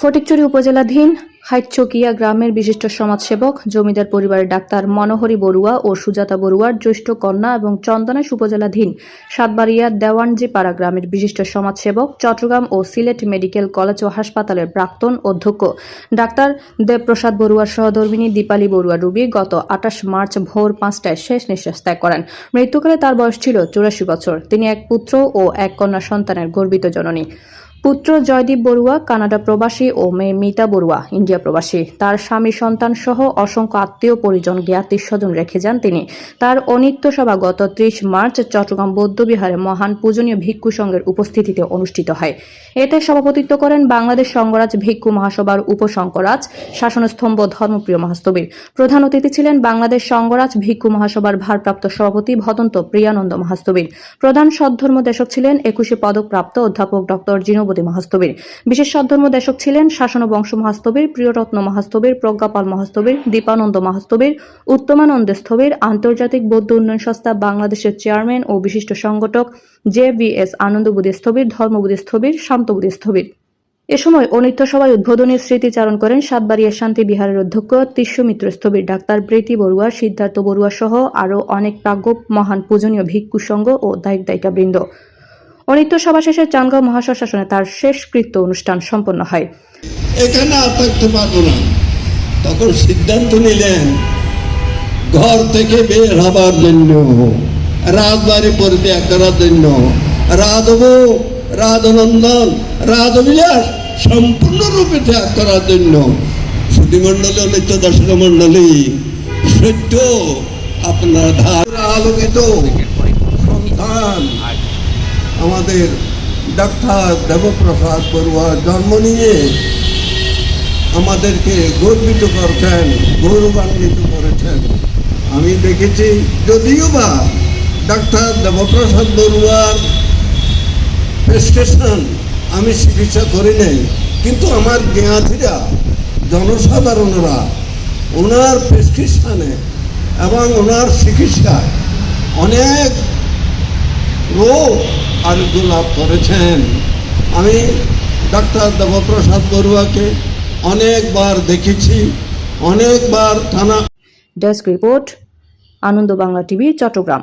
ফটিকচুরি উপজেলাধীন হাইচকিয়া গ্রামের বিশিষ্ট সমাজসেবক, জমিদার পরিবারের ডাক্তার মনোহরি বড়ুয়া ও সুজাতা বড়ুয়ার জ্যৈষ্ঠ কন্যা এবং চন্দনাশ উপজেলাধীন সাতবাড়িয়ার দেওয়ানজি পাড়া গ্রামের বিশিষ্ট সমাজসেবক, চট্টগ্রাম ও সিলেট মেডিকেল কলেজ ও হাসপাতালের প্রাক্তন অধ্যক্ষ। ডাক্তার দেবপ্রসাদ বড়ুয়ার সহধর্মিনী দীপালি বড়ুয়া রুবি গত আঠাশ মার্চ ভোর পাঁচটায় শেষ নিঃশ্বাস ত্যাগ করেন। মৃত্যুকালে তার বয়স ছিল চুরাশি বছর। তিনি এক পুত্র ও এক কন্যা সন্তানের গর্বিত জননী। পুত্র জয়দীপ বড়ুয়া, কানাডা প্রবাসী ও মেয়ে মিতা বড়ুয়া, ইন্ডিয়া প্রবাসী। তার স্বামী, সন্তান সহ অসংখ্য আত্মীয় পরিজন জ্ঞাতি স্বজন রেখে যান তিনি। তার অনিত্য সভা গত ত্রিশ মার্চ চট্টগ্রাম বৌদ্ধবিহারে মহান পূজনীয় ভিক্ষু সংঘের উপস্থিতিতে অনুষ্ঠিত হয়। এতে সভাপতিত্ব করেন বাংলাদেশ সংগরাজ ভিক্ষু মহাসভার উপসংকরাজ শাসনস্তম্ভ ধর্মপ্রিয় মহাস্তবীর। প্রধান অতিথি ছিলেন বাংলাদেশ সংগরাজ ভিক্ষু মহাসভার ভারপ্রাপ্ত সভাপতি ভদন্ত প্রিয়ানন্দ মহাস্তবীর। প্রধান সদ্ধর্ম দেশক ছিলেন একুশে পদকপ্রাপ্ত অধ্যাপক ডক্টর জিনবতী মহাস্তবীর। বিশেষ সদ্ধর্ম দেশক ছিলেন শাসন বংশ মহাস্তবীর, প্রিয়রত্ন মহাস্তবীর, প্রজ্ঞাপাল মহাস্তবীর, দীপানন্দ মহাস্তবীর, উত্তমানন্দ স্থবির আন্তর্জাতিক বৌদ্ধ উন্নয়ন সংস্থা বাংলাদেশের চেয়ারম্যান ও বিশিষ্ট সংগঠক জে ভি এস আনন্দবুদ্ধি স্থবির ধর্মবুদ্ধি স্থবির শান্তবুদ্ধি স্থবির এ সময় অনিত্য সভায় উদ্বোধনী স্মৃতিচারণ করেন সাতবাড়িয়া শান্তি বিহারের অধ্যক্ষ তিস্য মিত্র স্থবির ডাক্তার প্রীতি বড়ুয়া, সিদ্ধার্থ বড়ুয়া সহ আরও অনেক প্রাজ্ঞ, মহান পূজনীয় ভিক্ষু সংঘ ও দায়িক দায়িকা বৃন্দ অনিত্য সভা শেষে চানগাঁও মহাশাসনে তার শেষকৃত্য অনুষ্ঠান সম্পন্ন হয়। এখানে আর থাকতে পারব না। তখন সিদ্ধান্ত নিলেন, ঘর থেকে বের হবার জন্য। রাজবাড়ি পরিত্যাগ করার জন্য। রাধব, রাধনন্দন, রাধবিলাস সম্পূর্ণরূপে ত্যাগ করার জন্য। সুধীমণ্ডলী, অনিত্য দর্শক মণ্ডলী সত্য আপনার ধার আলোকিত। আমাদের ডাক্তার দেবপ্রসাদ বড়ুয়া জন্ম নিয়ে আমাদেরকে গর্বিত করেছেন, গৌরবান্বিত করেছেন। আমি দেখেছি যদিও বা ডাক্তার দেবপ্রসাদ বড়ুয়ার প্রেসক্রিপশন আমি চিকিৎসা করি নাই, কিন্তু আমার জ্ঞাতিরা জনসাধারণরা ওনার প্রেসক্রিপশানে এবং ওনার চিকিৎসায় অনেক রোগ আরোগ্য লাভ করেছেন। আমি ডাক্তার দেবপ্রসাদ বড়ুয়াকে অনেকবার দেখেছি, অনেকবার থানা desk report, Ananda Bangla TV, Chittagong.